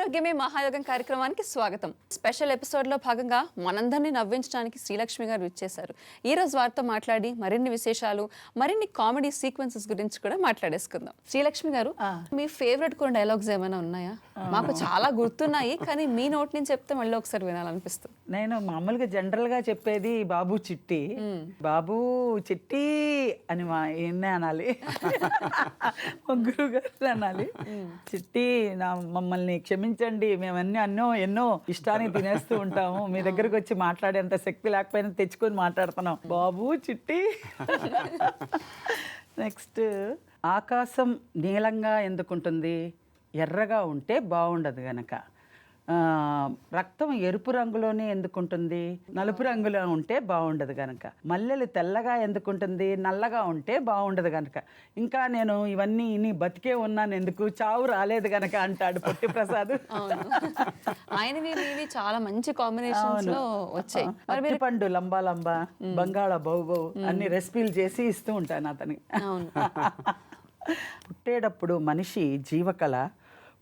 ఆరోగ్యమే మహాయోగం కార్యక్రమానికి స్వాగతం. స్పెషల్ ఎపిసోడ్లో భాగంగా మనందరినీ నవ్వించడానికి శ్రీలక్ష్మి గారు ఇచ్చేశారు ఈ రోజు వారితో మాట్లాడి మరిన్ని విశేషాలు మరిన్ని కామెడీ సీక్వెన్సెస్ గురించి కూడా మాట్లాడేసుకుందాం. శ్రీలక్ష్మి గారు మీ ఫేవరెట్ కొన్ని డైలాగ్స్ ఏమైనా ఉన్నాయా? మాకు చాలా గుర్తున్నాయి కానీ మీ నోట్ నుంచి చెప్తే మళ్ళీ ఒకసారి వినాలనిపిస్తుంది. నేను మామూలుగా జనరల్గా చెప్పేది బాబు చిట్టి. బాబు చిట్టి అని మా ఈయన్నే అనాలి. ముగ్గురు గారు అనాలి. చిట్టి నా మమ్మల్ని క్షమించండి. మేము అన్ని అన్నో ఎన్నో ఇష్టాన్ని తినేస్తూ ఉంటాము. మీ దగ్గరకు వచ్చి మాట్లాడేంత శక్తి లేకపోయినా తెచ్చుకొని మాట్లాడుతున్నాం. బాబు చిట్టి. నెక్స్ట్ ఆకాశం నీలంగా ఎందుకుంటుంది? ఎర్రగా ఉంటే బాగుండదు గనక. రక్తం ఎరుపు రంగులోనే ఎందుకుంటుంది? నలుపు రంగులో ఉంటే బాగుండదు గనక. మల్లెలు తెల్లగా ఎందుకుంటుంది? నల్లగా ఉంటే బాగుండదు గనక. ఇంకా నేను ఇవన్నీ ఇన్ని బతికే ఉన్నాను ఎందుకు? చావు రాలేదు గనక అంటాడు పొట్టి ప్రసాద్. ఆయనవి మీవి చాలా మంచి కాంబినేషన్స్లో వచ్చాయి. పండు లంబా లంబా బంగాళ బౌ బౌ అన్ని రెసిపీలు చేసి ఇస్తూ ఉంటాను అతనికి పుట్టేటప్పుడు మనిషి జీవకళ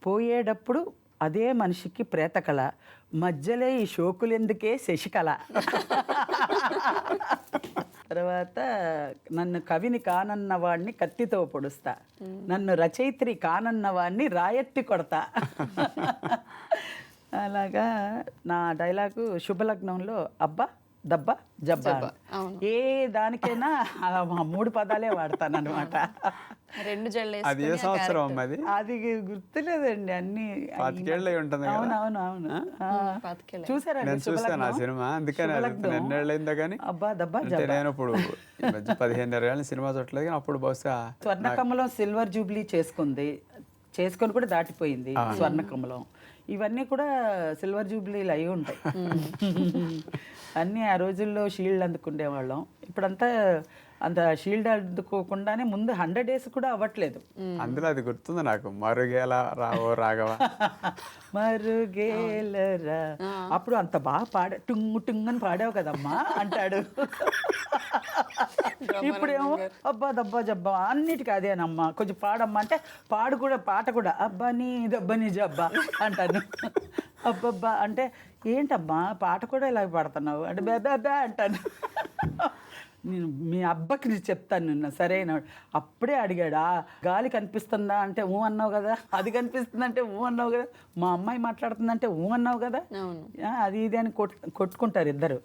పోయేటప్పుడు అదే మనిషికి ప్రేతకళ. మధ్యలో ఈ షోకులెందుకే శశికళ? తర్వాత నన్ను కవిని కానన్న వాడిని కత్తితో పొడుస్తా. నన్ను రచయిత్రి కానన్న వాడిని రాయెత్తి కొడతా. అలాగా నా డైలాగు శుభలగ్నంలో అబ్బా దబ్బా జబ్బా అవును. ఏ దానికైనా ఆ మూడు పదాలే వాడతాను అనమాట రెండు అది ఏ సంవత్సరం అది? అది గుర్తులేదండి అన్ని. పాతికేళ్ళు అయి ఉంటుంది అవునవును అవును. చూసారా నేను చూస్తాను ఆ సినిమా. అందుకని అడుగుతున్నా. ఎన్నేళ్ళైందా కానీ అబ్బా దబ్బా నేను ఇప్పుడు పదిహేను ఇరవై ఏళ్ళ సినిమా చూడలేదు కానీ అప్పుడు బహుశా స్వర్ణకమలం సిల్వర్ జూబ్లీ చేసుకుంది. చేసుకొని కూడా దాటిపోయింది స్వర్ణకమలం ఇవన్నీ కూడా సిల్వర్ జూబ్లీలు అయి ఉంటాయి. అన్నీ ఆ రోజుల్లో షీల్డ్ అందుకుండేవాళ్ళం. ఇప్పుడంతా అంత షీల్డ్ అందుకోకుండానే ముందు హండ్రెడ్ డేస్ కూడా అవ్వట్లేదు. అందులో అది గుర్తుంది నాకు మరుగేలా రావో రాఘవ. మరుగేలరా అప్పుడు అంత బాగా పాడ టుంగు టుంగు అని పాడావు కదమ్మా అంటాడు. ఇప్పుడేమో అబ్బా దబ్బా జబ్బా అన్నిటికీ అదేనమ్మా కొంచెం పాడమ్మా అంటే పాడు కూడా పాట కూడా అబ్బాని దబ్బని జబ్బా అంటాను. అబ్బబ్బా అంటే ఏంటమ్మా పాట కూడా ఇలా పాడుతున్నావు? అంటే బే బే బే అంటాను. నేను మీ అబ్బకి నేను చెప్తాను నిన్న. సరైన అప్పుడే అడిగాడు గాలి కనిపిస్తుందా? అంటే ఊ అన్నావు కదా. అది కనిపిస్తుందంటే ఊ అన్నావు కదా. మా అమ్మాయి మాట్లాడుతుందంటే ఊ అన్నావు కదా. అది ఇది అని కొట్ కొట్టుకుంటారు ఇద్దరు.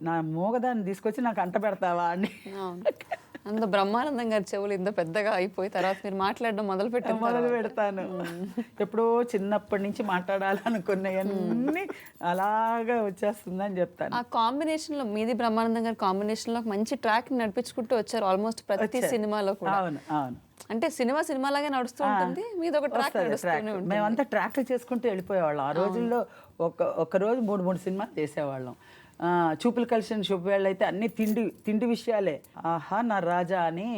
నా మూగదాన్ని తీసుకొచ్చి నాకు అంట పెడతావా అని. అంత బ్రహ్మానందం గారి చెవులు ఇంత పెద్దగా అయిపోయి తర్వాత మీరు మాట్లాడడం మొదలు పెట్టారు మొదలు పెడతాను ఎప్పుడో చిన్నప్పటి నుంచి మాట్లాడాలనుకున్నవన్నీ అలాగా వచ్చేస్తుందని చెప్తాను. ఆ కాంబినేషన్లో మీది బ్రహ్మానందం గారి కాంబినేషన్లో మంచి ట్రాక్ నడిపించుకుంటూ వచ్చారు ఆల్మోస్ట్ ప్రతి సినిమాలో కూడా. అవును అవును. అంటే సినిమా సినిమాలాగే నడుస్తూ ఉంటుంది మీది ఒక ట్రాక్ ట్రాక్. మేమంతా ట్రాక్లు చేసుకుంటూ వెళ్ళిపోయేవాళ్ళం. ఆ రోజుల్లో ఒక ఒక రోజు మూడు మూడు సినిమాలు చేసేవాళ్ళం. చూపులు కలిసిన శుభవేళ్ళు అయితే అన్ని తిండి తిండి విషయాలే. ఆహా నా రాజా అని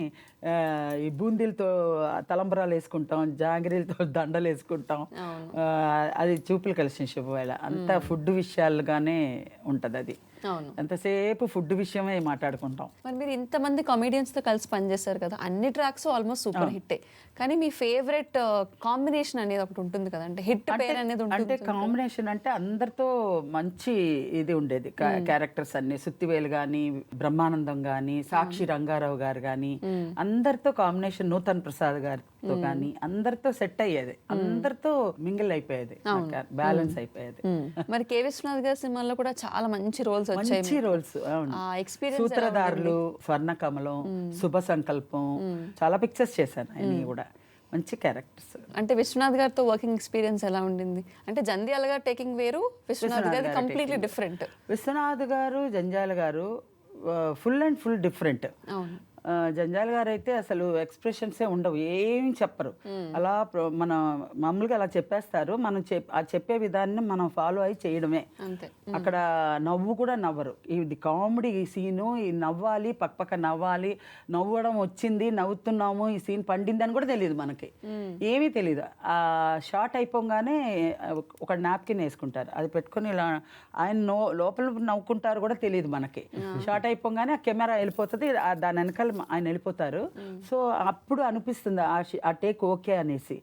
ఈ బూందీలతో తలంబరాలు వేసుకుంటాం జాంగిరీలతో దండలు వేసుకుంటాం. అది చూపులు కలిసిన శుభవేళ అంతా ఫుడ్ విషయాలుగానే ఉంటుంది అది ఎంతసేపు ఫుడ్ విషయమే మాట్లాడుకుంటాం. మరి మీరు ఇంతమంది తో కలిసి పనిచేశారు కదా అన్ని ట్రాక్స్ ఆల్మోస్ట్ సూపర్ హిట్టే. కానీ మీ ఫేవరెట్ కాంబినేషన్ అనేది ఒకటి ఉంటుంది కదా అంటే హిట్ పేరు అనేది అంటే ఉంటుంది కాంబినేషన్ అంటే అందరితో మంచి ఇది ఉండేది క్యారెక్టర్స్ అన్ని. సుత్తివేలు గాని బ్రహ్మానందం గాని సాక్షి రంగారావు గారు గాని అందరితో కాంబినేషన్ నూతన్ ప్రసాద్ గారితో గాని అందరితో సెట్ అయ్యేది. అందరితో మింగిల్ అయిపోయేది బ్యాలెన్స్ అయిపోయేది. మరి కే విశ్వనాథ్ గారి సినిమాల్లో కూడా చాలా మంచి రోల్స్ వచ్చాయి మంచి రోల్స్ ఎక్స్పీరియన్స్ సూత్రధారులు స్వర్ణకమలం శుభ సంకల్పం చాలా పిక్చర్స్ చేశాను ఆయన కూడా. మంచి క్యారెక్టర్స్ అంటే విశ్వనాథ్ గారితో వర్కింగ్ ఎక్స్పీరియన్స్ ఎలా ఉండింది? అంటే జంధ్యాల గారు టేకింగ్ వేరు విశ్వనాథ్ గారి కంప్లీట్లీ డిఫరెంట్ విశ్వనాథ్ గారు జంజాల గారు full and full different Janjala గారు అయితే అసలు ఎక్స్ప్రెషన్సే ఉండవు ఏమి చెప్పరు. అలా మన మామూలుగా అలా చెప్పేస్తారు మనం ఆ చెప్పే విధాన్ని మనం ఫాలో అయి చేయడమే. అక్కడ నవ్వు కూడా నవ్వరు. ఇది కామెడీ ఈ సీను ఈ నవ్వాలి పక్కపక్క నవ్వాలి నవ్వడం వచ్చింది నవ్వుతున్నాము ఈ సీన్ పండింది అని కూడా తెలియదు మనకి. ఏమీ తెలియదు. ఆ షార్ట్ అయిపోగానే ఒక నాప్కిన్ వేసుకుంటారు. అది పెట్టుకొని ఇలా ఆయన నో లోపల నవ్వుకుంటారు కూడా తెలియదు మనకి. షార్ట్ అయిపోగానే ఆ కెమెరా వెళ్ళిపోతుంది దాని వెనకాల ఆయన వెళ్ళిపోతారు. సో అప్పుడు అనిపిస్తుంది ఆ టేక్ ఓకే అనేసి.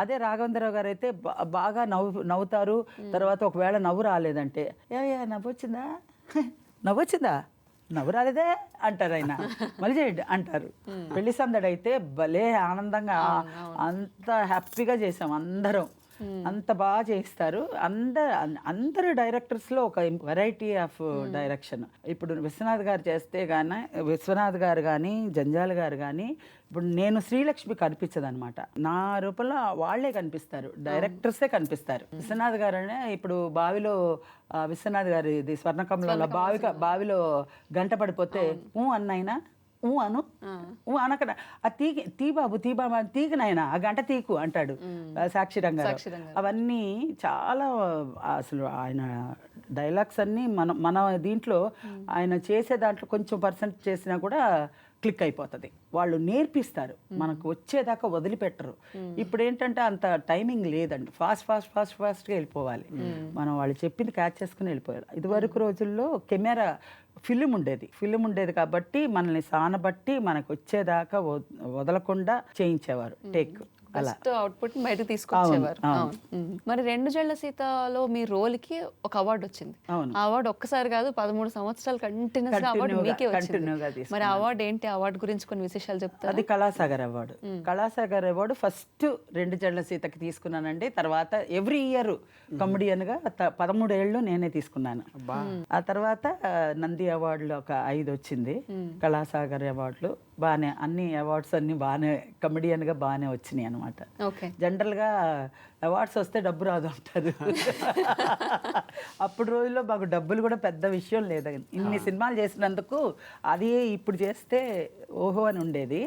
అదే రాఘవేంద్రరావు గారు అయితే బాగా నవ్వు నవ్వుతారు. తర్వాత ఒకవేళ నవ్వు రాలేదంటే ఏ నవ్వు వచ్చిందా నవ్వు వచ్చిందా నవ్వు రాలేదే? అంటారు ఆయన. మళ్ళీ చేయండి అంటారు. పెళ్ళి సందడి అయితే భలే ఆనందంగా అంత హ్యాపీగా చేసాం అందరం. అంత బాగా చేయిస్తారు. అందరు అందరు డైరెక్టర్స్లో ఒక వెరైటీ ఆఫ్ డైరెక్షన్ ఇప్పుడు విశ్వనాథ్ గారు చేస్తే కానీ విశ్వనాథ్ గారు కానీ జంజాల్ గారు కానీ ఇప్పుడు నేను శ్రీలక్ష్మి కనిపించదు అనమాట నా రూపంలో వాళ్ళే కనిపిస్తారు. డైరెక్టర్సే కనిపిస్తారు. విశ్వనాథ్ గారు అనే ఇప్పుడు బావిలో విశ్వనాథ్ గారి ఇది స్వర్ణకమలంలో బావి బావిలో గంట పడిపోతే ఊ అన్నైనా ఊ అను ఊ అనక ఆ తీగి తీ బాబు తీ బాబు అని తీగ నాయన ఆ గంట తీకు అంటాడు. సాక్షి రంగారావు. అవన్నీ చాలా అసలు ఆయన డైలాగ్స్ అన్నీ మన మన దీంట్లో ఆయన చేసే దాంట్లో కొంచెం పర్సెంట్ చేసినా కూడా క్లిక్ అయిపోతుంది. వాళ్ళు నేర్పిస్తారు. మనకు వచ్చేదాకా వదిలిపెట్టరు. ఇప్పుడు ఏంటంటే అంత టైమింగ్ లేదండి. ఫాస్ట్ ఫాస్ట్ ఫాస్ట్ ఫాస్ట్గా వెళ్ళిపోవాలి. మనం వాళ్ళు చెప్పింది క్యాచ్ చేసుకుని వెళ్ళిపోయారు. ఇదివరకు రోజుల్లో కెమెరా ఫిలిం ఉండేది. ఫిలిం ఉండేది కాబట్టి మనల్ని సానబట్టి మనకు వచ్చేదాకా వద- వదలకుండా చేయించేవారు. టేక్ బెస్ట్ అవుట్పుట్ బయటకు తీసుకొచ్చేవారు. మరి రెండు జళ్ళ సీతలో మీ రోల్కి ఒక అవార్డు వచ్చింది. ఆ అవార్డు ఒక్కసారి కాదు పదమూడు సంవత్సరాలు కంటిన్యూస్గా అవార్డు Continue గా- మీకే వచ్చింది. గా. మరి అవార్డు ఏంటి? అవార్డు గురించి కొన్ని విశేషాలు చెప్తారా? అది Kalasagar award. Kalasagar award first రెండు జడ్ల సీతకి తీసుకున్నానండి. తర్వాత ఎవ్రీ ఇయర్గా త- పదమూడు ఏళ్ళు నేనే తీసుకున్నాను. ఆ తర్వాత నంది అవార్డులు ఒక ఐదు వచ్చింది కళాసాగర్ అవార్డులు. బాగానే అన్ని అవార్డ్స్ అన్ని బాగానే గా బాగానే వచ్చినాయి అనమాట ఓకే. జనరల్గా అవార్డ్స్ వస్తే డబ్బు రాదు అంటారు. అప్పుడు రోజుల్లో మాకు డబ్బులు కూడా పెద్ద విషయం లేదు. ఇన్ని సినిమాలు చేసినందుకు అది ఇప్పుడు చేస్తే ఓహో అని ఉండేది.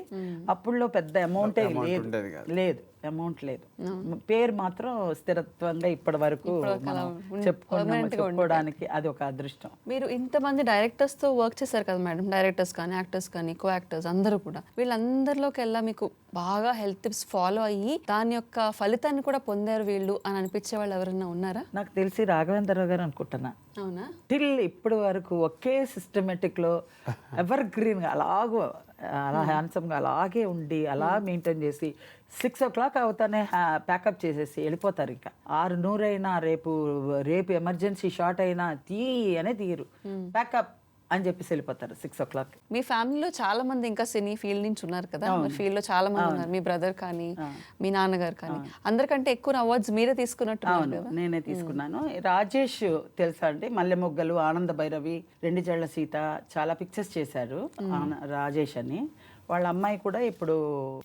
అప్పుడులో పెద్ద అమౌంటే లేదు. లేదు అమౌంట్ లేదు. పేరు మాత్రం స్థిరత్వంగా ఇప్పటి వరకు చెప్పుకోవడానికి అది ఒక అదృష్టం. మీరు ఇంతమంది డైరెక్టర్స్తో వర్క్ చేశారు కదా మేడం డైరెక్టర్స్ కానీ యాక్టర్స్ కానీ కో యాక్టర్స్ అందరూ కూడా. వీళ్ళందరిలోకి వెళ్ళా మీకు బాగా హెల్త్ టిప్స్ ఫాలో అయ్యి దాని యొక్క ఫలితాన్ని కూడా పొందారు వీళ్ళు అని అనిపించే వాళ్ళు ఎవరైనా ఉన్నారా? నాకు తెలిసి రాఘవేంద్రరావు గారు అనుకుంటున్నా. అవునా? టిల్ ఇప్పటి వరకు ఒకే సిస్టమేటిక్లో ఎవర్ గ్రీన్గా అలాగూ అలా హ్యాండ్సమ్గా అలాగే ఉండి అలా మెయింటైన్ చేసి సిక్స్ ఓ క్లాక్ అవుతానే ప్యాకప్ చేసేసి వెళ్ళిపోతారు ఇంకా. ఆరు నూరైనా రేపు రేపు ఎమర్జెన్సీ షార్ట్ అయినా తీ అనే తీయరు ప్యాకప్ అని చెప్పేసి వెళ్ళిపోతారు సిక్స్ ఓ క్లాక్ మీ ఫ్యామిలీలో చాలా మంది ఇంకా సినీ ఫీల్డ్ నుంచి ఉన్నారు కదా. మరి ఫీల్డ్లో చాలా మంది ఉన్నారు. మీ బ్రదర్ కానీ మీ నాన్నగారు కానీ. అందరికంటే ఎక్కువ అవార్డ్స్ మీరే తీసుకున్నట్టు అవును. నేనే తీసుకున్నాను. రాజేష్ తెలుసా అండి? మల్లె మొగ్గలు ఆనంద భైరవి రెండు జళ్ళ సీత చాలా పిక్చర్స్ చేశారు. రాజేష్ అని. వాళ్ళ అమ్మాయి కూడా ఇప్పుడు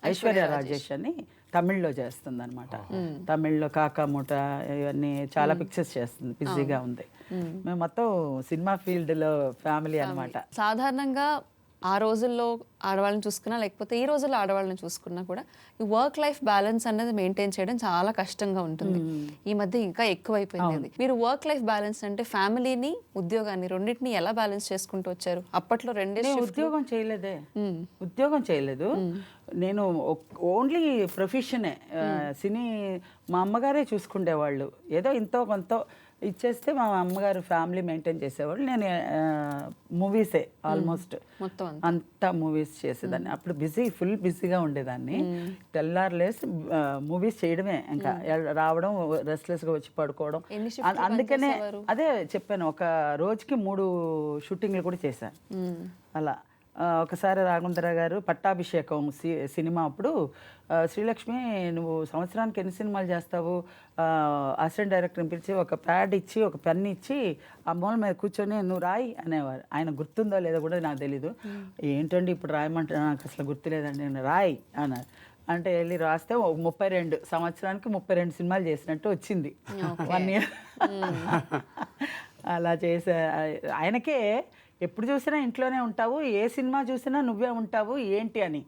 ఐశ్వర్య రాజేష్. అని తమిళ్ళో చేస్తుంది అనమాట తమిళ్ళో కాకామూట ఇవన్నీ చాలా పిక్చర్స్ చేస్తుంది. బిజీగా ఉంది. మేము. మొత్తం సినిమా ఫీల్డ్లో ఫ్యామిలీ అన్నమాట. సాధారణంగా ఆ రోజుల్లో ఆడవాళ్ళని చూసుకున్నా లేకపోతే ఈ రోజుల్లో ఆడవాళ్ళని చూసుకున్నా కూడా ఈ వర్క్ లైఫ్ బ్యాలెన్స్ అనేది మెయింటైన్ చేయడం చాలా కష్టంగా ఉంటుంది. ఈ మధ్య ఇంకా ఎక్కువైపోయింది మీరు వర్క్ లైఫ్ బ్యాలెన్స్ అంటే ఫ్యామిలీని ఉద్యోగాన్ని రెండింటిని ఎలా బ్యాలెన్స్ చేసుకుంటూ వచ్చారు? అప్పట్లో రెండే. ఉద్యోగం చేయలేదే. ఉద్యోగం చేయలేదు. నేను ఓన్లీ ప్రొఫెషనే సినీ మా అమ్మగారే చూసుకుండేవాళ్ళు. ఏదో ఇంతో కొంత ఇచ్చేస్తే మా అమ్మగారు ఫ్యామిలీ మెయింటైన్ చేసేవాళ్ళు. నేను మూవీసే ఆల్మోస్ట్. మొత్తం అంతా. మూవీస్ చేసేదాన్ని. అప్పుడు బిజీ ఫుల్ బిజీగా ఉండేదాన్ని. తెల్లారులేసి మూవీస్ చేయడమే ఇంకా. రావడం రెస్ట్లెస్గా వచ్చి పడుకోవడం. అందుకనే? అదే చెప్పాను ఒక రోజుకి మూడు షూటింగ్లు కూడా చేశాను. అలా. ఒకసారి రాఘవేంద్ర గారు పట్టాభిషేకం సి సినిమా అప్పుడు శ్రీలక్ష్మి నువ్వు సంవత్సరానికి ఎన్ని సినిమాలు చేస్తావు? అసిస్టెంట్ డైరెక్టర్ని పిలిచి ఒక ప్యాడ్ ఇచ్చి ఒక పెన్ ఇచ్చి ఆ మూల మీద కూర్చొని నువ్వు రాయి అనేవారు. ఆయన గుర్తుందో లేదో కూడా నాకు తెలీదు. ఏంటండి ఇప్పుడు రాయమంటే నాకు అసలు గుర్తులేదండి. నేను రాయి అన్నారు. అంటే వెళ్ళి రాస్తే ముప్పై రెండు సంవత్సరానికి ముప్పై రెండు సినిమాలు చేసినట్టు వచ్చింది. వన్ ఇయర్ అలా చేసే ఆయనకే ఎప్పుడు చూసినా ఇంట్లోనే ఉంటావు ఏ సినిమా చూసినా నువ్వే ఉంటావు ఏంటి అని.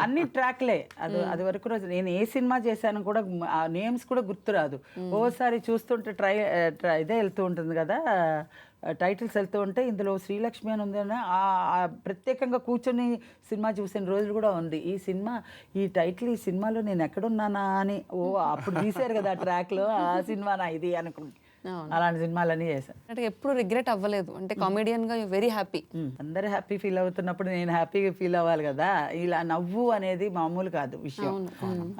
అన్ని ట్రాక్లే. అది అది వరకు రోజు నేను ఏ సినిమా చేశాను కూడా ఆ నేమ్స్ కూడా గుర్తురాదు ఓసారి చూస్తుంటే ట్రై ట్రై ఇదే వెళ్తూ ఉంటుంది కదా టైటిల్స్ వెళ్తూ ఉంటే ఇందులో శ్రీలక్ష్మి అని ఉంది అని ఆ- ఆ ప్రత్యేకంగా కూర్చొని సినిమా చూసిన రోజులు కూడా ఉంది. ఈ సినిమా ఈ టైటిల్ ఈ సినిమాలో నేను ఎక్కడున్నానా అని ఓ అప్పుడు తీశారు కదా ఆ ట్రాక్లో ఆ సినిమానా ఇది అనుకుంటా. అలాంటి సినిమాలన్నీ చేశాను అంటే ఎప్పుడు రిగ్రెట్ అవ్వలేదు. అంటే కామెడియన్గా వెరీ హ్యాపీ అందరూ హ్యాపీ ఫీల్ అవుతున్నప్పుడు నేను హ్యాపీగా ఫీల్ అవ్వాలి కదా. ఇలా నవ్వు అనేది మామూలు కాదు విషయం.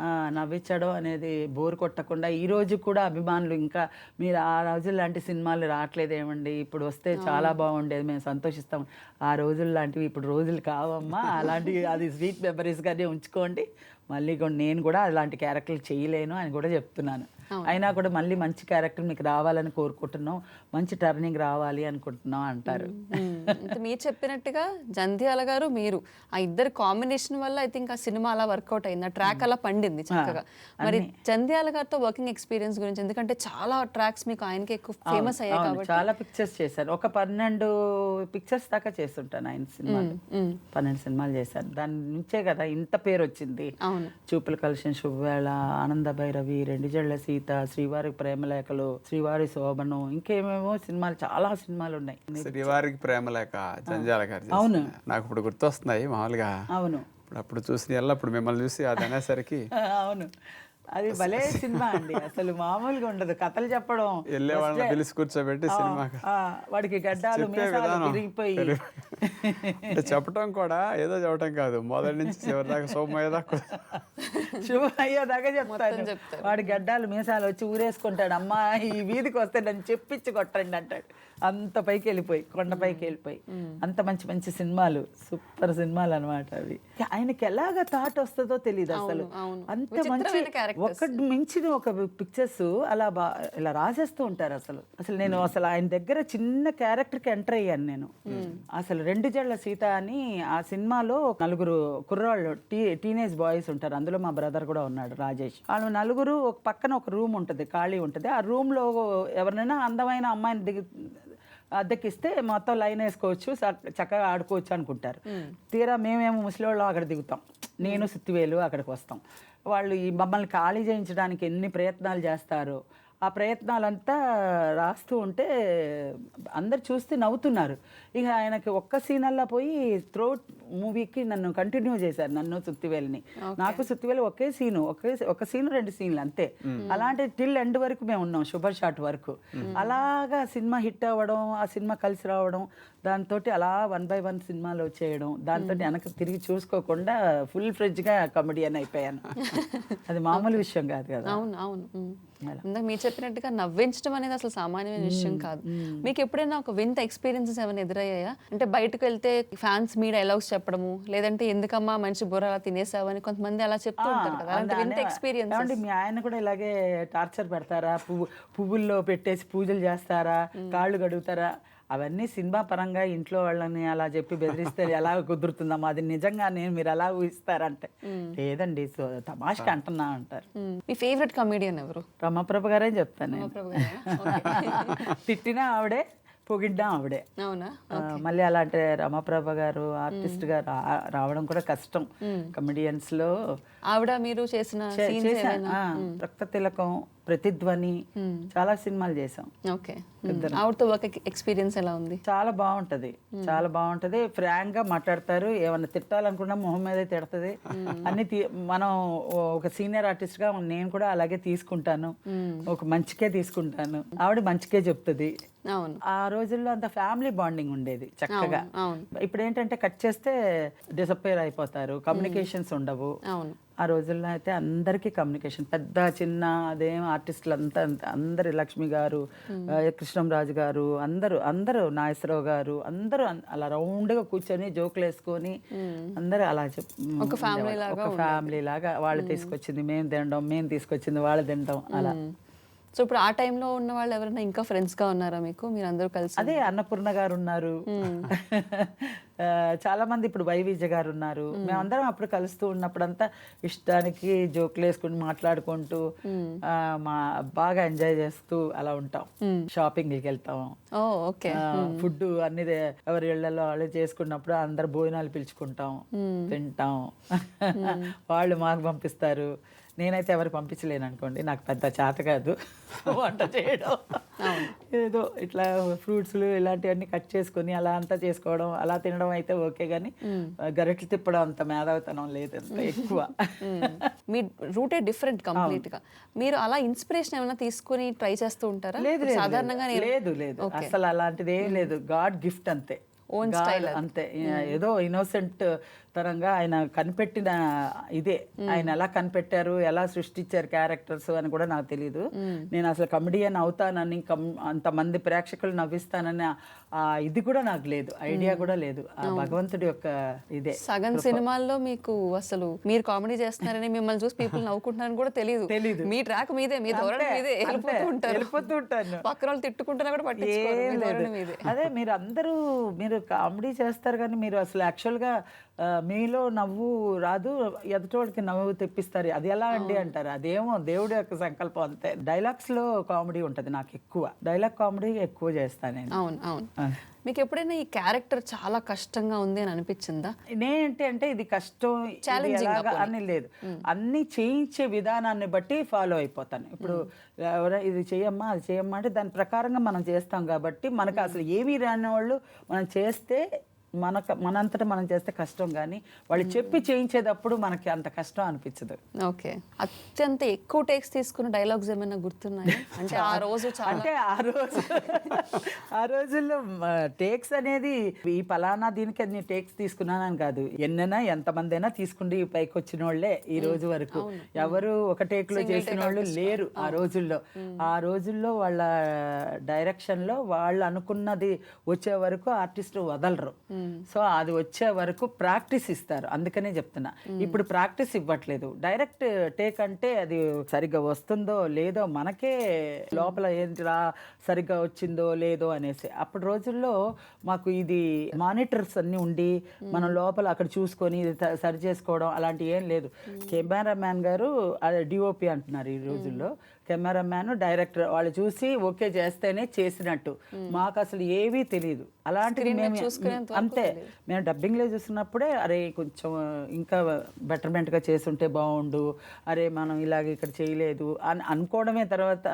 ఆ, నవ్వించడం అనేది బోర్ కొట్టకుండా ఈ రోజు కూడా అభిమానులు ఇంకా మీరు ఆ రోజులు లాంటి సినిమాలు రావట్లేదేమండి ఇప్పుడు వస్తే చాలా బాగుండేది. మేము సంతోషిస్తాం. ఆ రోజులు లాంటివి ఇప్పుడు రోజులు కావమ్మా. అలాంటివి అది స్వీట్ మెమరీస్గానే ఉంచుకోండి. మళ్ళీ కూడా నేను కూడా అలాంటి క్యారెక్టర్లు చేయలేను అని కూడా చెప్తున్నాను. అయినా కూడా మళ్ళీ మంచి క్యారెక్టర్ మీకు రావాలని కోరుకుంటున్నాం. మంచి టర్నింగ్ రావాలి అనుకుంటున్నాం అంటారు. అంటే మీరు చెప్పినట్టుగా జంధ్యాల గారు మీరు. ఆ ఇద్దరు కాంబినేషన్ వల్ల ఐ థింక్ ఆ సినిమా అలా వర్కౌట్ అయింది. ఆ ట్రాక్ అలా పండింది చక్కగా. మరి జంధ్యాల గారితో వర్కింగ్ ఎక్స్పీరియన్స్ గురించి ఎందుకంటే చాలా ట్రాక్స్ మీకు ఆయనకి ఎక్కువ ఫేమస్ అయ్యాయి కాబట్టి. చాలా పిక్చర్స్ చేశాను ఒక పన్నెండు పిక్చర్స్ దాకా చేస్తుంటాను ఆయన సినిమాలు. మ్మ్. పన్నెండు సినిమాలు చేశాను. దాని నుంచే కదా ఇంత పేరు వచ్చింది. చూపుల కలిసిన శుభవేళ ఆనంద భైరవి రెండు జళ్ళ సీత శ్రీవారి ప్రేమలేఖలు శ్రీవారి శోభనం ఇంకేమేమో సినిమాలు చాలా సినిమాలు ఉన్నాయి శ్రీవారికి ప్రేమ లేక జంజాల గారు. అవును. నాకు ఇప్పుడు గుర్తొస్తున్నాయి మామూలుగా. అవును. అప్పుడు చూసిన ఎల్ల అప్పుడు మిమ్మల్ని చూసి అది అనేసరికి అవును. అది భలే సినిమా అండి. అసలు మామూలుగా ఉండదు. కథలు చెప్పడం వెళ్ళే వాళ్ళని పిలిచి కూర్చోబెట్టి సినిమా వాడికి గడ్డాలు తిరిగిపోయి అంటే చెప్పటం కూడా ఏదో చెప్పటం కాదు. మొదటి నుంచి చివరి దాకా సోమయ్య దాకా శుభ అయ్యేదాకా చెప్తాను. వాడి గడ్డాలు మీసాలు వచ్చి ఊరేసుకుంటాడు. అమ్మా ఈ వీధికి వస్తే నన్ను చెప్పించి కొట్టండి అంటాడు. అంత పైకి వెళ్ళిపోయి కొండ పైకి వెళ్ళిపోయి. అంత మంచి మంచి సినిమాలు సూపర్ సినిమాలు అనమాట అవి. ఆయనకి ఎలాగ థాట్ వస్తుందో తెలియదు అసలు. అంత మంచి. ఒకటి మించిన ఒక పిక్చర్స్ అలా బా ఇలా రాసేస్తూ ఉంటారు అసలు. అసలు నేను అసలు ఆయన దగ్గర చిన్న క్యారెక్టర్కి ఎంటర్ అయ్యాను నేను. అసలు రెండు జళ్ళ సీత అని ఆ సినిమాలో నలుగురు కుర్రాళ్ళు టీ టీనేజ్ బాయ్స్ ఉంటారు. అందులో మా బ్రదర్ కూడా ఉన్నాడు రాజేష్. వాళ్ళు నలుగురు ఒక పక్కన ఒక రూమ్ ఉంటుంది ఖాళీ ఉంటుంది. ఆ రూమ్లో ఎవరినైనా అందమైన అమ్మాయిని దిగి అద్దెకిస్తే మొత్తం లైన్ వేసుకోవచ్చు చక్క- చక్కగా ఆడుకోవచ్చు అనుకుంటారు. తీరా మేమేమో ముసలివాళ్ళం అక్కడ దిగుతాం. నేను సుత్తివేలు అక్కడికి వస్తాం. వాళ్ళు ఈ మమ్మల్ని ఖాళీ చేయించడానికి ఎన్ని ప్రయత్నాలు చేస్తారో ఆ ప్రయత్నాలంతా రాస్తూ ఉంటే అందరు చూస్తే నవ్వుతున్నారు. ఇక ఆయనకి ఒక్క సీనల్లా పోయి త్రోట్ మూవీకి నన్ను కంటిన్యూ చేశారు నన్ను సుత్తివేలిని. నాకు సుత్తివేలు ఒకే సీను ఒకే ఒక సీను రెండు సీన్లు అంతే. అలాంటి టిల్ ఎండ్ వరకు మేము ఉన్నాం సూపర్ షాట్ వరకు. అలాగా సినిమా హిట్ అవ్వడం ఆ సినిమా కలిసి రావడం దాంతో అలా వన్ బై వన్ సినిమాలు వచ్చేయడం దాంతో వెనక తిరిగి చూసుకోకుండా ఫుల్ ఫ్రెడ్జ్గా కమెడియన్ అయిపోయాను. అది మామూలు విషయం కాదు కదా. అవును అవును. ఇందాక మీరు చెప్పినట్టుగా నవ్వించడం అనేది అసలు సామాన్యమైన విషయం కాదు. మీకు ఎప్పుడైనా ఒక వింత ఎక్స్పీరియన్సెస్ ఏమైనా ఎదురయ్యాయా? అంటే బయటకు వెళ్తే ఫ్యాన్స్ మీ డైలాగ్స్ చెప్పడము లేదంటే ఎందుకమ్మా మంచి బుర్ర అలా తినేసావు అని కొంతమంది అలా చెప్తూ ఉంటారు కదా. అలాంటి వింత ఎక్స్పీరియన్స్ ఏమండి మీ ఆయన కూడా ఇలాగే టార్చర్ పెడతారా? పువ్వు పువ్వుల్లో పెట్టేసి పూజలు చేస్తారా? కాళ్ళు గడుగుతారా అవన్నీ సినిమా పరంగా ఇంట్లో వాళ్ళని అలా చెప్పి బెదిరిస్తే ఎలా కుదురుతుందమ్మా? అది నిజంగా నేను మీరు ఎలా ఊహిస్తారంటే. లేదండి సో తమాషకి అంటున్నా అంటారు. మీ ఫేవరెట్ కమీడియన్ ఎవరు? రమాప్రభ గారే చెప్తాను. తిట్టినా ఆవిడే పొగిడ్డా ఆవిడే. అవునా? మళ్ళీ అలాంటి రమాప్రభ గారు ఆర్టిస్ట్గా రావడం కూడా కష్టం. కమెడియన్స్లో ఆవిడ మీరు చేసిన రక్త తిలకం ప్రతిధ్వని చాలా సినిమాలు చేసాం ఓకే. ఆవిడతో ఒక ఎక్స్పీరియన్స్ ఎలా ఉంది? చాలా బాగుంటది. చాలా బాగుంటది. ఫ్రాంక్గా మాట్లాడతారు. ఏమన్నా తిట్టాలనుకున్నా మొహం మీదే తిడుతుంది. అన్ని మనం ఒక సీనియర్ ఆర్టిస్ట్గా నేను కూడా అలాగే తీసుకుంటాను. ఒక మంచికే తీసుకుంటాను. ఆవిడ మంచికే చెప్తుంది. ఆ రోజుల్లో అంత ఫ్యామిలీ బాండింగ్ ఉండేది చక్కగా. ఇప్పుడు ఏంటంటే కట్ చేస్తే డిసప్పేర్ అయిపోతారు. కమ్యూనికేషన్స్ ఉండవు. ఆ రోజుల్లో అయితే అందరికీ కమ్యూనికేషన్ పెద్ద చిన్న అదేం ఆర్టిస్టులు అంతా. అందరు లక్ష్మి గారు కృష్ణంరాజు గారు అందరూ అందరూ నాగేశ్వరరావు గారు అందరూ అలా రౌండ్గా కూర్చొని జోకులు వేసుకొని అందరూ అలా చెప్ ఒక ఫ్యామిలీ లాగా వాళ్ళు తీసుకొచ్చింది మేము తినడం మేము తీసుకొచ్చింది వాళ్ళు తినడం అలా. సో ఇప్పుడు ఆ టైంలో ఉన్న వాళ్ళు ఎవరైనా ఇంకా ఫ్రెండ్స్గా ఉన్నారా మీకు? మీరు అందరూ కలిసి అదే అన్నపూర్ణ గారు ఉన్నారు. చాలా మంది ఇప్పుడు వైవిజ గారు ఉన్నారు మేమందరం అప్పుడు కలుస్తూ ఉన్నప్పుడంతా ఇష్టానికి జోకులు వేసుకుని మాట్లాడుకుంటూ మా బాగా ఎంజాయ్ చేస్తూ అలా ఉంటాం. షాపింగ్కి వెళ్తాం. ఫుడ్ అన్ని ఎవరి ఇళ్ళలో వాళ్ళు చేసుకున్నప్పుడు అందరు భోజనాలు పిలుచుకుంటాం. తింటాం. వాళ్ళు మాకు పంపిస్తారు. నేనైతే ఎవరు పంపించలేను అనుకోండి నాకు పెద్ద చేత కాదు. వంట చేయడం. ఏదో ఇట్లా ఫ్రూట్స్లు ఇలాంటివన్నీ కట్ చేసుకొని అలా అంతా చేసుకోవడం అలా తినడం అయితే ఓకే కానీ గరిటలు తిప్పడం అంత మేధావితనం లేదు అంత ఎక్కువ. మీ రూటే డిఫరెంట్ కంప్లీట్గా మీరు అలా ఇన్స్పిరేషన్ ఏమైనా తీసుకొని ట్రై చేస్తూ ఉంటారా? లేదు సాధారణంగా లేదు. లేదు అసలు అలాంటిది ఏం లేదు. గాడ్ గిఫ్ట్ అంతే. అది. అంతే. ఏదో ఇన్నోసెంట్ తరంగా ఆయన కనిపెట్టిన ఇదే. ఆయన ఎలా కనిపెట్టారు ఎలా సృష్టించారు క్యారెక్టర్స్ అని కూడా నాకు తెలియదు నేను అసలు కమెడియన్ అవుతానని కమ్ అంతమంది ప్రేక్షకులు నవ్విస్తానని ఇది కూడా నాకు లేదు. ఐడియా కూడా లేదు. ఆ భగవంతుడి యొక్క ఇదే సగం సినిమాల్లో మీకు అసలు మీరు కామెడీ చేస్తున్నారని మిమ్మల్ని చూసి పీపుల్ నవ్వుకుంటున్నారని కూడా తెలియదు తెలీదు. మీ ట్రాక్ మీదే మీ ధోరణి మీదే. వెళ్ళిపోతూ ఉంటారు. వెళ్ళిపోతూ ఉంటాను. పక్కన వాళ్ళు తిట్టుకుంటున్నా కూడా పట్టించుకోరు ఏం మీ లేదు. ధోరణి మీదే. అదే మీరు అందరూ మీరు కామెడీ చేస్తారు కానీ మీరు అసలు యాక్చువల్గా మీలో నవ్వు రాదు ఎదుటోడికి నవ్వు తెప్పిస్తారు. అది ఎలా అండి అంటారు? అదేమో దేవుడి యొక్క సంకల్పం అంతే. డైలాగ్స్లో కామెడీ ఉంటది నాకు ఎక్కువ. డైలాగ్ కామెడీ ఎక్కువ చేస్తాను నేను. అవును అవును. మీకు ఎప్పుడైనా ఈ క్యారెక్టర్ చాలా కష్టంగా ఉంది అని అనిపించిందా? నేనంటే అంటే ఇది కష్టం అప్పుడు. అని లేదు. అన్ని చేయించే విధానాన్ని బట్టి ఫాలో అయిపోతాను. ఇప్పుడు ఎవరైనా ఇది చేయమ్మా అది చేయమ్మా అంటే దాని ప్రకారంగా మనం చేస్తాం కాబట్టి మనకు అసలు ఏమీ రాని వాళ్ళు మనం చేస్తే మనకు మనంతటా మనం చేస్తే కష్టం కానీ వాళ్ళు చెప్పి చేయించేటప్పుడు మనకి అంత కష్టం అనిపించదు ఓకే. అత్యంత ఎక్కువ టేక్స్ తీసుకున్న డైలాగ్స్ ఏమైనా గుర్తున్నాయా? అంటే ఆ రోజు అంటే ఆ రోజు ఆ రోజుల్లో టేక్స్ అనేది ఈ పలానా దీనికి అన్ని టేక్స్ తీసుకున్నానని కాదు. ఎన్నైనా ఎంతమంది అయినా తీసుకుండి పైకి వచ్చిన వాళ్ళే ఈ రోజు వరకు. ఎవరు ఒక టేక్లో చేసిన వాళ్ళు లేరు ఆ రోజుల్లో. ఆ రోజుల్లో వాళ్ళ డైరెక్షన్లో వాళ్ళు అనుకున్నది వచ్చే వరకు ఆర్టిస్ట్ వదలరు. సో అది వచ్చే వరకు ప్రాక్టీస్ ఇస్తారు. అందుకనే చెప్తున్నా. ఇప్పుడు ప్రాక్టీస్ ఇవ్వట్లేదు. డైరెక్ట్ టేక్ అంటే అది సరిగ్గా వస్తుందో లేదో మనకే లోపల ఏంటిరా సరిగ్గా వచ్చిందో లేదో అనేసి. అప్పుడు రోజుల్లో మాకు ఇది మానిటర్స్ అన్ని ఉండి మనం లోపల అక్కడ చూసుకొని ఇది సరి చేసుకోవడం అలాంటి ఏం లేదు. కెమెరామ్యాన్ గారు డిఓపి అంటున్నారు ఈ రోజుల్లో. కెమెరామ్యాన్ డైరెక్టర్ వాళ్ళు చూసి ఓకే చేస్తేనే చేసినట్టు. మాకు అసలు ఏవీ తెలియదు మీద మేము అంతే. మేము డబ్బింగ్లో చూసినప్పుడే అరే కొంచెం ఇంకా బెటర్మెంట్గా చేసుంటే బాగుండు అరే మనం ఇలాగ ఇక్కడ చేయలేదు అని అనుకోవడమే తర్వాత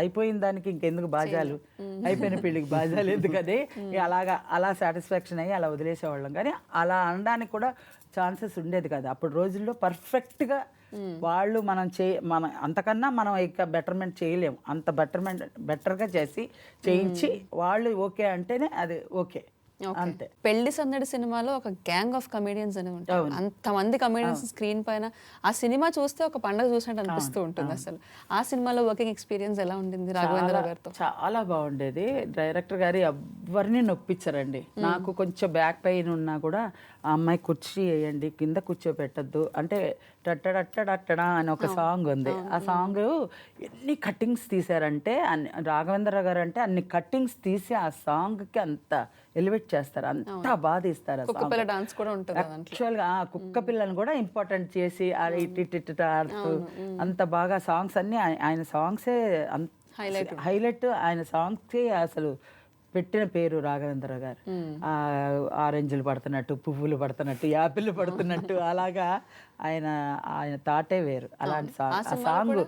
అయిపోయిన దానికి ఇంకెందుకు బాజాలు? అయిపోయిన పెళ్ళికి బాజాలు ఎందుకని అలాగా అలా సాటిస్ఫాక్షన్ అయ్యి అలా వదిలేసేవాళ్ళం. కానీ అలా అనడానికి కూడా ఛాన్సెస్ ఉండేది కదా. అప్పుడు రోజుల్లో పర్ఫెక్ట్గా వాళ్ళు మనం చే మన అంతకన్నా మనం ఇక బెటర్మెంట్ చేయలేము. అంత బెటర్మెంట్ బెటర్గా చేసి చేయించి వాళ్ళు ఓకే అంటేనే అది ఓకే. అంతే. పెళ్ళి సందడి సినిమాలో ఒక గ్యాంగ్ ఆఫ్ కమెడియన్స్ అని ఉంటారు అంతమంది కమెడియన్స్ స్క్రీన్ పైన ఆ సినిమా చూస్తే ఒక పండుగ చూసినట్టు అనిపిస్తూ ఉంటుంది అసలు. ఆ సినిమాలో వర్కింగ్ ఎక్స్పీరియన్స్ ఎలా ఉండింది రాఘవేంద్ర గారితో? చాలా బాగుండేది. డైరెక్టర్ గారు ఎవరిని నొప్పించారండి. నాకు కొంచెం బ్యాక్ పెయిన్ ఉన్నా కూడా ఆ అమ్మాయి కుర్చీ వేయండి కింద కూర్చోబెట్టద్దు. అంటే టట్టడట్టడట్టడా అని ఒక సాంగ్ ఉంది. ఆ సాంగ్ ఎన్ని కట్టింగ్స్ తీశారంటే అన్ని రాఘవేంద్ర గారు అంటే అన్ని కట్టింగ్స్ తీసి ఆ సాంగ్కి అంత ఎలివేట్ చేస్తారు. అంత song. పిల్ల డాన్స్ కూడా ఉంటుంది యాక్చువల్గా ఆ కుక్క పిల్లని కూడా ఇంపార్టెంట్ చేసి ఇటు ఆడుతూ అంత బాగా సాంగ్స్ అన్ని ఆయ- ఆయన సాంగ్సే Highlight. హైలైట్ ఆయన సాంగ్స్కి అసలు పెట్టిన పేరు రాఘవేంద్ర గారు. ఆరెంజ్లు పడుతున్నట్టు పువ్వులు పడుతున్నట్టు యాపిల్ పడుతున్నట్టు అలాగా ఆయన ఆయన తాటే వేరు. అలాంటి సాంగ్. ఆ సాంగ్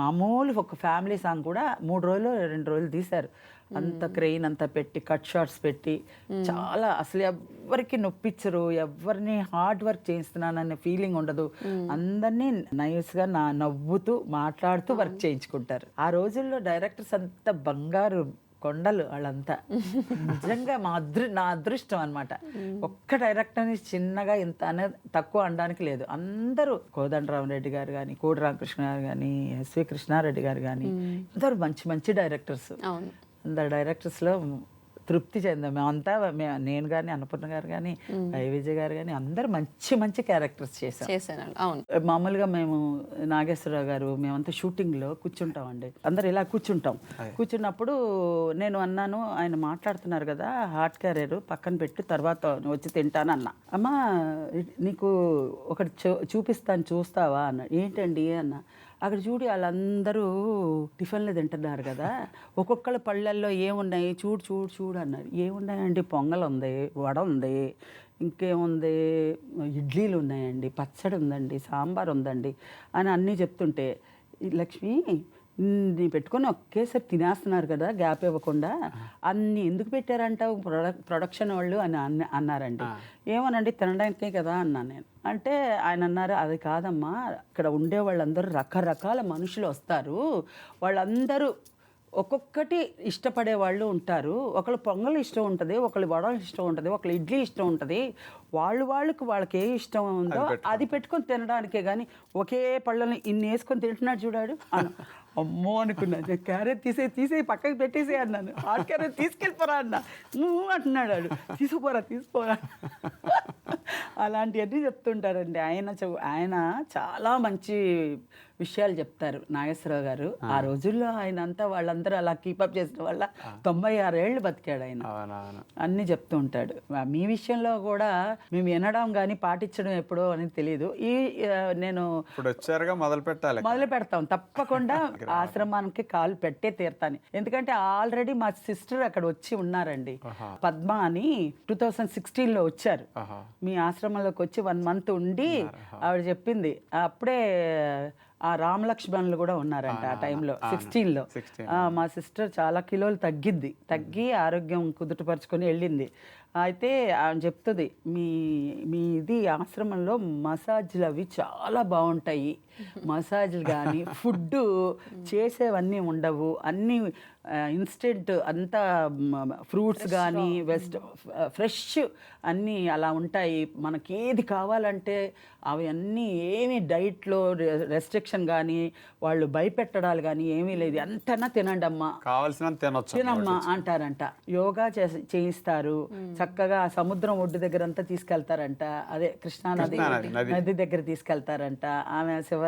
మామూలు ఒక ఫ్యామిలీ సాంగ్ కూడా మూడు రోజులు రెండు రోజులు తీశారు. అంత క్రెయిన్ అంతా పెట్టి కట్ షాట్స్ పెట్టి చాలా అసలు ఎవ్వరికి నొప్పించరు ఎవరిని హార్డ్ వర్క్ చేయిస్తున్నాననే ఫీలింగ్ ఉండదు. అందరినీ నైస్గా నా నవ్వుతూ మాట్లాడుతూ వర్క్ చేయించుకుంటారు. ఆ రోజుల్లో డైరెక్టర్స్ అంతా బంగారు కొండలు వాళ్ళంతా. నిజంగా మా అదృ నా అదృష్టం అన్నమాట. ఒక్క డైరెక్టర్ని చిన్నగా ఇంత అనే తక్కువ అనడానికి లేదు. అందరూ కోదండరామరెడ్డి గారు కానీ కోడి రామకృష్ణ గారు కానీ ఎస్వి కృష్ణారెడ్డి గారు కానీ అందరూ మంచి మంచి డైరెక్టర్స్. అందరు డైరెక్టర్స్లో తృప్తి చెందాం. మేమంతా నేను కానీ అన్నపూర్ణ గారు కానీ ఐ విజయ్ గారు కానీ అందరు మంచి మంచి క్యారెక్టర్స్ చేశాం చేశాను అవును. మామూలుగా మేము నాగేశ్వరరావు గారు మేమంతా షూటింగ్లో కూర్చుంటామండి. అందరు ఇలా కూర్చుంటాం. కూర్చున్నప్పుడు నేను అన్నాను ఆయన మాట్లాడుతున్నారు కదా హార్ట్ క్యారియర్ పక్కన పెట్టి తర్వాత వచ్చి తింటాను అన్న. అమ్మా నీకు ఒకటి చూ- చూపిస్తాను చూస్తావా అన్న. ఏంటండి అన్న. అక్కడ చూడు వాళ్ళందరూ టిఫిన్లు తింటున్నారు కదా. ఒక్కొక్కళ్ళ పళ్ళల్లో ఏమున్నాయి? చూడు చూడు చూడు అన్నారు. ఏమున్నాయండి? పొంగల్ ఉంది వడ ఉంది ఇంకేముంది? ఇడ్లీలు ఉన్నాయండి పచ్చడి ఉందండి సాంబార్ ఉందండి అని అన్నీ చెప్తుంటే లక్ష్మి నీ పెట్టుకొని ఒకేసారి తినేస్తున్నారు కదా గ్యాప్ ఇవ్వకుండా. అన్ని ఎందుకు పెట్టారంటావు ప్రొడక్ ప్రొడక్షన్ వాళ్ళు అని అన్న అన్నారండి. ఏమోనండి తినడానికే కదా అన్నాను నేను. అంటే ఆయన అన్నారు అది కాదమ్మా ఇక్కడ ఉండే వాళ్ళందరూ రకరకాల మనుషులు వస్తారు. వాళ్ళందరూ ఒక్కొక్కటి ఇష్టపడే వాళ్ళు ఉంటారు. ఒకళ్ళు పొంగల్ ఇష్టం ఉంటుంది ఒకళ్ళు వడలు ఇష్టం ఉంటుంది ఒకళ్ళు ఇడ్లీ ఇష్టం ఉంటుంది. వాళ్ళు వాళ్ళకి వాళ్ళకి ఏ ఇష్టం ఉందో అది పెట్టుకొని తినడానికే కానీ ఒకే పళ్ళని ఇన్ని వేసుకొని తింటున్నాడు చూడాడు. అమ్మో అనుకున్నాను క్యారెట్ తీసే తీసే పక్కకి పెట్టేసే అన్నాను. ఆ క్యారెట్ తీసుకెళ్ళిపోరా అన్న. నువ్వు అంటున్నాడు వాడు తీసుకుపోరా తీసుకోరా. అలాంటివన్నీ చెప్తుంటారండి. ఆయన ఆయన చాలా మంచి విషయాలు చెప్తారు నాగేశ్వరరావు గారు. ఆ. రోజుల్లో ఆయన అంతా వాళ్ళందరూ అలా కీపప్ చేసిన వల్ల తొంభై ఆరేళ్ళు బతికాడు ఆయన. అన్నీ చెప్తూ ఉంటాడు. మీ విషయంలో కూడా మేము వినడం కానీ పాటించడం ఎప్పుడో అనేది తెలియదు ఈ నేను మొదలు పెట్టాలి మొదలు పెడతాం. తప్పకుండా ఆశ్రమానికి కాలు పెట్టే తీరుతాను. ఎందుకంటే ఆల్రెడీ మా సిస్టర్ అక్కడ వచ్చి ఉన్నారండి. పద్మ అని టూ థౌజండ్ సిక్స్టీన్లో వచ్చారు. మీ ఆశ్రమంలోకి వచ్చి వన్ మంత్ ఉండి ఆవిడ చెప్పింది. అప్పుడే ఆ రామలక్ష్మణులు కూడా ఉన్నారంట ఆ టైంలో సిక్స్టీన్లో 16. మా సిస్టర్ చాలా కిలోలు తగ్గిద్ది. తగ్గి ఆరోగ్యం కుదుటపరుచుకొని వెళ్ళింది. అయితే చెప్తుంది మీ మీ ఇది ఆశ్రమంలో మసాజ్లు అవి చాలా బాగుంటాయి. మసాజ్లు కానీ ఫుడ్ చేసేవన్నీ ఉండవు. అన్నీ ఇన్స్టెంట్ అంతా ఫ్రూట్స్ కానీ వెస్ట్ ఫ్రెష్ అన్నీ అలా ఉంటాయి. మనకి ఏది కావాలంటే అవి అన్నీ ఏమీ డైట్లో రెస్ట్రిక్షన్ కానీ వాళ్ళు భయపెట్టడాలు కానీ ఏమీ లేదు. ఎంతైనా తినండి అమ్మా కావాల్సినంత తినొచ్చు తినమ్మా అంటారంట. యోగా చేసి చేయిస్తారు. చక్కగా సముద్రం ఒడ్డు దగ్గర అంతా తీసుకెళ్తారంట. అదే కృష్ణానది నది. నది దగ్గర తీసుకెళ్తారంట. ఆమె శివ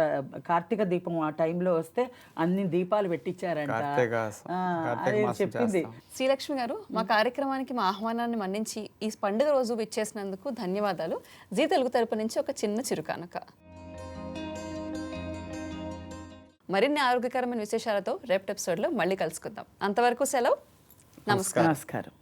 కార్తీక దీపం ఆ టైంలో వస్తే అన్ని దీపాలు పెట్టించారంట అదే మాసం చెప్పింది. శ్రీలక్ష్మి గారు మా కార్యక్రమానికి మా ఆహ్వానాన్ని మన్నించి ఈ పండుగ రోజు విచ్చేసినందుకు ధన్యవాదాలు. జీ తెలుగు తరపు నుంచి ఒక చిన్న చిరుకానక. మరిన్ని ఆరోగ్యకరమైన విశేషాలతో రేపటి ఎపిసోడ్లో మళ్ళీ కలుసుకుందాం. అంతవరకు సెలవు. నమస్కారం. నమస్కారం.